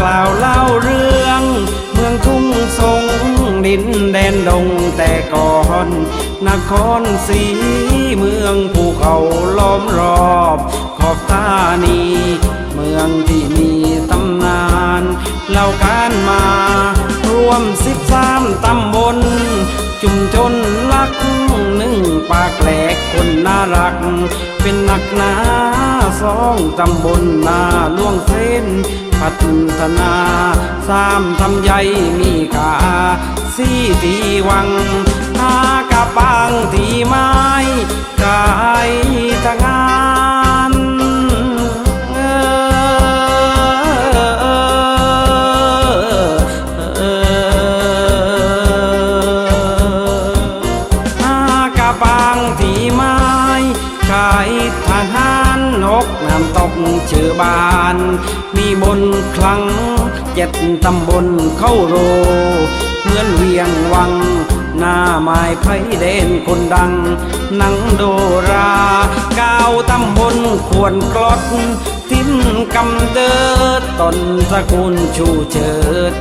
กล่าวเล่าเรื่อง เมืองทุ่งรงดินแดนดงแต่ก่อนนครสีเมืองภูเขาล้อมรอบ ขอบตานี เมืองที่มีต คนน่ารัก เป็นนักหนาสองตำบลนาล่วงเส้น พัฒนาสามทำใหญ่มีกาสี่ทีวัง นกน้ำตกชื่อบาน มีบนคลังเจ็ดตำบลเข้าโรเหมือนเวียงวัง หน้าไม้ไผ่เด่นคนดัง นังโดราเก้าวตำบลควรกลดทิ้นกำเดิดตนสกุลชูเชิด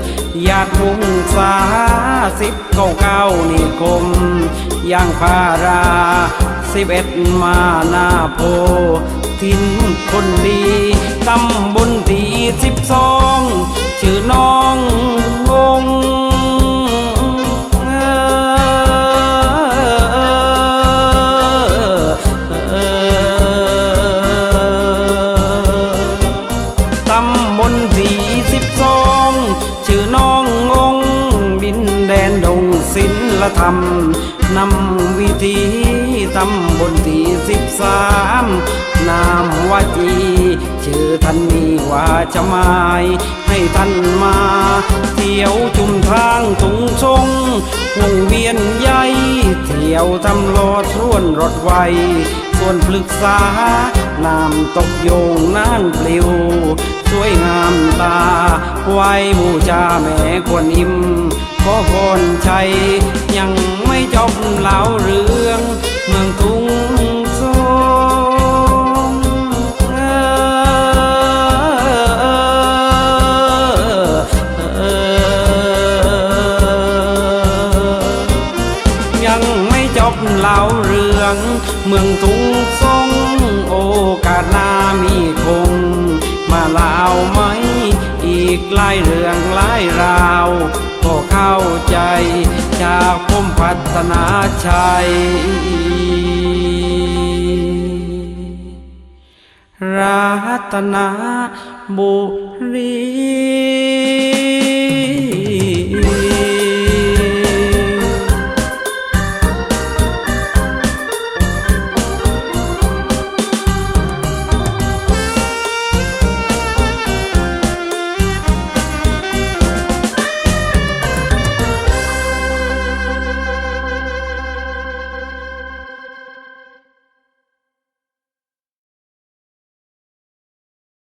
ญาติวงศาสิบเก้าเก้านิคมย่างพาราสิบเอ็ดมาหน้าโพทิ้น นดีตำบลที่สิบสองชื่อน้องงงตำบลที่สิบสองชื่อน้องงงดินแดนดงศิลธรรมนำวิธีตำบลที่สิบสาม ท่านมีว่าจะหมายให้ท่านมา เที่ยวจุมทางทุงชงวงเวียนใหญ่เที่ยวทำโลดส่วนรถไวส่วนปรึกษาน้ำตกโยงน่านปลิว สวยงามตา ไว้บูชาแม่กวนอิ่มขอพรชัยยังไม่จบเล่าเรื่อง เมืองทุ่ง เล่าเรื่อง เมืองทุ่งสงโอกาสหน้ามีคง มาเล่าไหม อีกหลายเรื่องหลายราวก็เข้าใจจากผมพัฒนาชัยรัตนบุรี